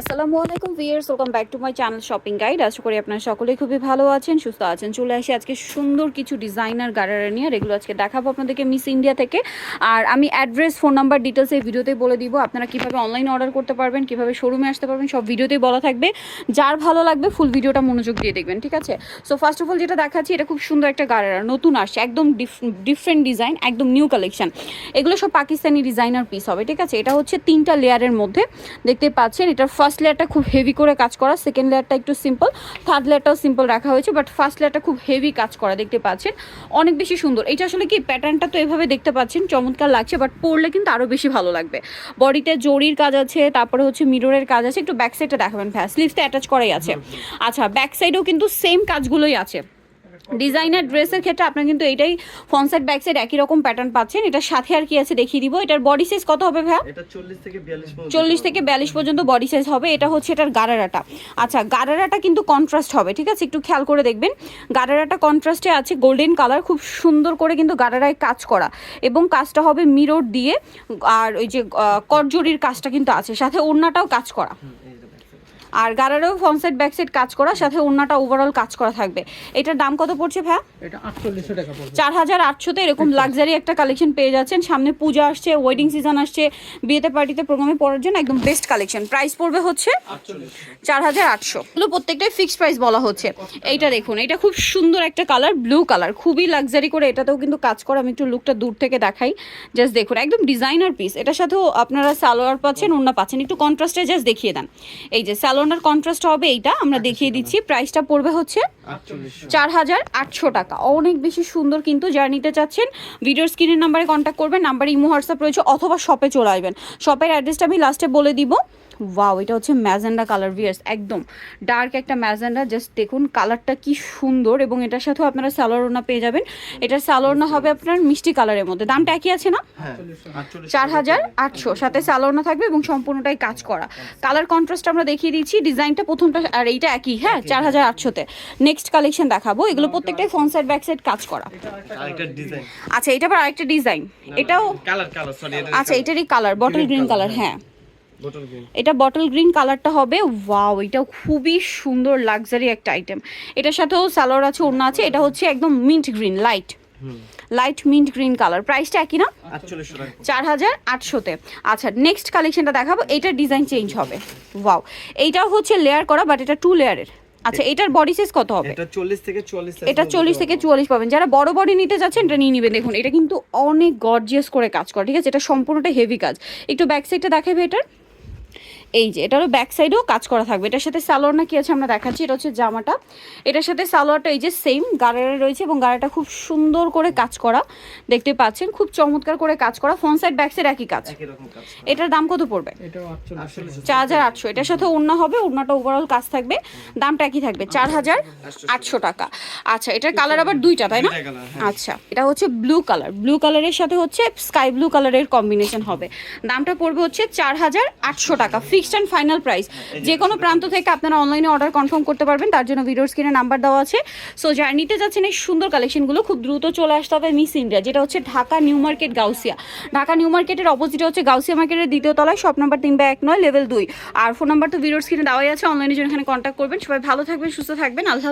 আসসালামু আলাইকুম viewers welcome back to my channel shopping guide. আশা করি আপনারা সকলেই খুবই ভালো আছেন, সুস্থ আছেন। চলে আসি আজকে সুন্দর কিছু ডিজাইনার গাড়ারা নিয়ে এগুলো আজকে দেখাবো আপনাদেরকে মিস ইন্ডিয়া থেকে। আর আমি অ্যাড্রেস, ফোন নাম্বার ডিটেলস এই ভিডিওতেই বলে দিব। আপনারা কীভাবে অনলাইন অর্ডার করতে পারবেন, কীভাবে শোরুমে আসতে পারবেন, সব ভিডিওতেই বলা থাকবে। যার ভালো লাগবে, ফুল ভিডিওটা মনোযোগ দিয়ে দেখবেন, ঠিক আছে? সো ফার্স্ট অফ অল যেটা দেখাচ্ছি, এটা খুব সুন্দর একটা গাড়ারা, নতুন আসছে, একদম ডিফারেন্ট ডিজাইন একদম নিউ কালেকশন এগুলো সব পাকিস্তানি ডিজাইনার পিস হবে, ঠিক আছে? এটা হচ্ছে তিনটা লেয়ারের মধ্যে, দেখতে পাচ্ছেন, এটার ফার্স্ট লেয়ারটা খুব হেভি করে কাজ করা সেকেন্ড লেয়ারটা একটু সিম্পল থার্ড লেয়ারটাও সিম্পল রাখা হয়েছে বাট ফার্স্ট লেয়ারটা খুব হেভি কাজ করা দেখতে পাচ্ছেন। অনেক বেশি সুন্দর। এটা আসলে কি প্যাটার্নটা তো এভাবে দেখতে পাচ্ছেন চমৎকার লাগছে বাট পরলে কিন্তু আরও বেশি ভালো লাগবে। বডিতে জরির কাজ আছে তারপরে হচ্ছে মিররের কাজ আছে একটু ব্যাক সাইডটা দেখাবেন ভ্যাস স্লিভসটা অ্যাটাচ করাই আছে। আচ্ছা ব্যাক সাইডেও কিন্তু সেম কাজগুলোই আছে। ডিজাইনার ড্রেসের ক্ষেত্রে আপনার কিন্তু এইটাই ফ্রন্ট সাইড ব্যাক সাইড একই রকম প্যাটার্ন পাচ্ছেন। এটার সাথে আর কি আছে দেখিয়ে দিব। এটার বডি সাইজ কত হবে ভাইয়া? এটা 40 থেকে 42 পর্যন্ত। চল্লিশ থেকে বিয়াল্লিশ পর্যন্ত বডি সাইজ হবে। এটা হচ্ছে এটার গারারাটা। আচ্ছা গারারাটা কিন্তু কন্ট্রাস্ট হবে ঠিক আছে? একটু খেয়াল করে দেখবেন। গারারাটা কন্ট্রাস্টে আছে গোল্ডেন কালার খুব সুন্দর করে কিন্তু গারারায় কাজ করা। এবং কাজটা হবে মিরর দিয়ে আর ওই যে করজরির কাজটা কিন্তু আছে। সাথে ওড়নাটাও কাজ করা হুম, এই যে back side। আর গারারেও ফ্রন্ট সাইড ব্যাক সাইড কাজ করা সাথে ওড়নাটা ওভারঅল কাজ করা থাকবে। এটার দাম কত পড়ছে ভাই এটা আটচল্লিশশো টাকা পড়বে। চার হাজার আটশোতে এরকম লাক্সারি একটা কালেকশন পেয়ে যাচ্ছেন। সামনে পূজা আসছে ওয়েডিং সিজন আসছে বিয়েতে পার্টিতে প্রোগ্রামে পড়ার জন্য একদম বেস্ট কালেকশন প্রাইস পড়বে হচ্ছে চার হাজার আটশো। এগুলো প্রত্যেকটাই ফিক্সড প্রাইস বলা হচ্ছে। এইটা দেখুন এটা খুব সুন্দর একটা কালার ব্লু কালার খুবই লাক্সারি করে এটাতেও কিন্তু কাজ করে। আমি একটু লুকটা দূর থেকে দেখাই। জাস্ট দেখুন একদম ডিজাইনার পিস এটার সাথেও আপনারা সালোয়ার পাচ্ছেন ওনা পাচ্ছেন। একটু কন্ট্রাস্টে জাস্ট দেখিয়ে দেন। এই যে সালোয়ার কন্ট্রাস্ট হবে এইটা আমরা দেখিয়ে দিচ্ছি। প্রাইসটা পড়বে হচ্ছে চার হাজার আটশো টাকা। অনেক বেশি সুন্দর কিন্তু যারা নিতে চাচ্ছেন ভিডিওর স্ক্রিনের নাম্বারে কন্ট্যাক্ট করবেন নাম্বারে ইমো হোয়াটসঅ্যাপ রয়েছে অথবা শপে চলে আসবেন। শপের অ্যাড্রেসটা আমি লাস্টে বলে দিব। ওয়াও এটা হচ্ছে ম্যাজেন্ডা কালার ভিয়ার্স একদম ডার্ক একটা ম্যাজেন্ডা জাস্ট দেখুন কালারটা কি সুন্দর এবং এটার সাথেও আপনারা সালোয়ারোনা পেয়ে যাবেন। এটার সালোয়ারনা হবে আপনার মিষ্টি কালারের মধ্যে। দামটা একই আছে না? হ্যাঁ। 48 চার হাজার আটশো। সাথে সালোয়ারনা থাকবে এবং সম্পূর্ণটাই কাজ করা। কালার কন্ট্রাস্ট আমরা দেখিয়ে দিচ্ছি। ডিজাইনটা প্রথমটা আর এইটা একই হ্যাঁ চার হাজার আটশোতে। নেক্সট কালেকশন দেখাবো। এগুলো প্রত্যেকটাই ফ্রন্ট সাইড ব্যাক সাইড কাজ করা। আচ্ছা এটা আবার আরেকটা ডিজাইন এটাও কালার কালার সরি এটা আচ্ছা এটারই কালার বটল গ্রিন কালার হ্যাঁ। এটা বটল গ্রিন কালারটা হবে। ওয়াও এটা খুবই সুন্দর লাক্সারি একটা আইটেম এটার সাথেও সালোয়ার আছে ওড়না আছে এটা হচ্ছে একদম mint green light light mint green colour প্রাইসটা একই না? চার হাজার আটশোতে। আচ্ছা নেক্সট কালেকশনটা দেখাবো। এইটার ডিজাইন চেঞ্জ হবে। ওয়াও এইটাও হচ্ছে লেয়ার করা বাট এটা টু লেয়ারের আচ্ছা এটার বডি সাইজ কত হবে? এটা 40 থেকে 44 এটা চল্লিশ থেকে চুয়াল্লিশ পাবেন। যারা বড় বডি নিতে যাচ্ছেন এটা নিয়ে নেবেন। দেখুন এটা কিন্তু অনেক গর্জিয়াস করে কাজ করে ঠিক আছে? এটা সম্পূর্ণটা হেভি কাজ। একটু ব্যাক সাইডটা দেখাবে এটার। এই যে এটারও ব্যাক সাইডেও কাজ করা থাকবে। এটার সাথে সালোয়ার না কি আছে আমরা দেখাচ্ছি এটা হচ্ছে জামাটা। এটার সাথে সালোয়ারটা এই যে সেম গাড়ারে রয়েছে এবং গাড়াটা খুব সুন্দর করে কাজ করা। দেখতে পাচ্ছেন খুব চমৎকার করে কাজ করা। ফ্রন্ট সাইড ব্যাক সাইড একই কাজ। একই রকম কাজ এটার দাম কত পড়বে? চার হাজার আটশো। এটার সাথে ওড়না হবে ওড়নাটা ওভারঅল কাজ থাকবে। দামটা একই থাকবে চার হাজার আটশো টাকা। আচ্ছা এটার কালার আবার দুইটা তাই না? হ্যাঁ। আচ্ছা এটা হচ্ছে ব্লু কালার ব্লু কালারের সাথে হচ্ছে স্কাই ব্লু কালারের কম্বিনেশন হবে। দামটা পড়বে হচ্ছে চার হাজার আটশো টাকা। ফিক্সড অ্যান্ড ফাইনাল প্রাইস যে কোনো প্রান্ত থেকে আপনারা অনলাইনে অর্ডার কনফার্ম করতে পারবেন। তার জন্য ভিডিওর স্ক্রিনে নাম্বার দেওয়া আছে। সো যারা নিতে যাচ্ছেন এই সুন্দর কালেকশনগুলো খুব দ্রুত চলে আসতে হবে মিস ইন্ডিয়া যেটা হচ্ছে Dhaka new market Gausia Dhaka new মার্কেটের অপোজিটে হচ্ছে গাউসিয়া মার্কেটের দ্বিতীয় তলায় শপ নাম্বার তিন বা এক নয় লেভেল দুই। আর ফোন নাম্বার তো ভিডিওর স্ক্রিনে দেওয়াই আছে। অনলাইনে জন্য এখানে কন্ট্যাক্ট করবেন। সবাই ভালো থাকবেন, সুস্থ থাকবেন। আল্লাহ।